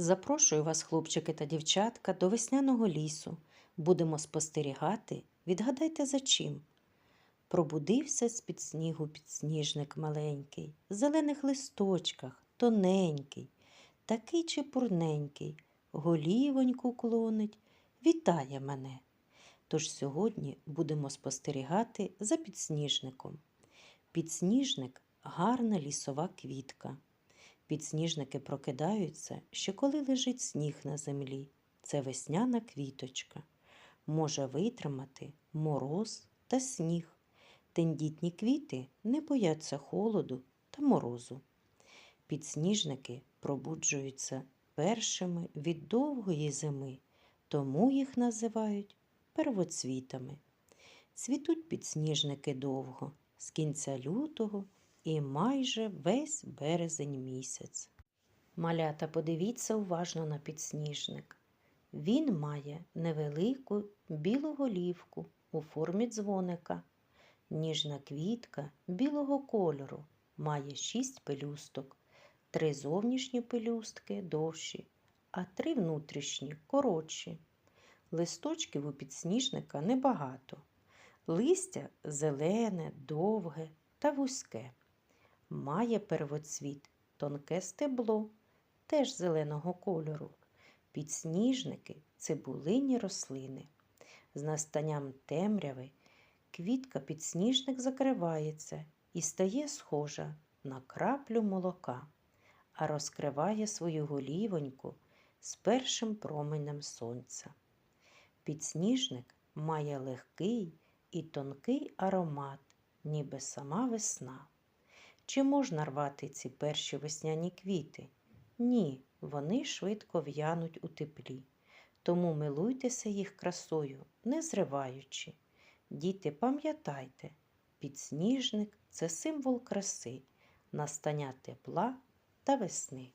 Запрошую вас, хлопчики та дівчатка, до весняного лісу. Будемо спостерігати, відгадайте за чим. Пробудився з-під снігу підсніжник маленький, в зелених листочках, тоненький, такий чепурненький, голівоньку клонить, вітає мене. Тож сьогодні будемо спостерігати за підсніжником. Підсніжник гарна лісова квітка. Підсніжники прокидаються, ще коли лежить сніг на землі. Це весняна квіточка. Може витримати мороз та сніг. Тендітні квіти не бояться холоду та морозу. Підсніжники пробуджуються першими від довгої зими, тому їх називають первоцвітами. Цвітуть підсніжники довго, з кінця лютого і майже весь березень місяць. Малята, подивіться уважно на підсніжник. Він має невелику білу голівку у формі дзвоника. Ніжна квітка білого кольору має шість пелюсток, три зовнішні пелюстки довші, а три внутрішні коротші. Листочків у підсніжника небагато. Листя зелене, довге та вузьке. Має первоцвіт тонке стебло, теж зеленого кольору. Підсніжники цибулині рослини. З настанням темряви квітка підсніжник закривається і стає схожа на краплю молока, а розкриває свою голівоньку з першим променем сонця. Підсніжник має легкий і тонкий аромат, ніби сама весна. Чи можна рвати ці перші весняні квіти? Ні, вони швидко в'януть у теплі. Тому милуйтеся їх красою, не зриваючи. Діти, пам'ятайте, підсніжник це символ краси, настання тепла та весни.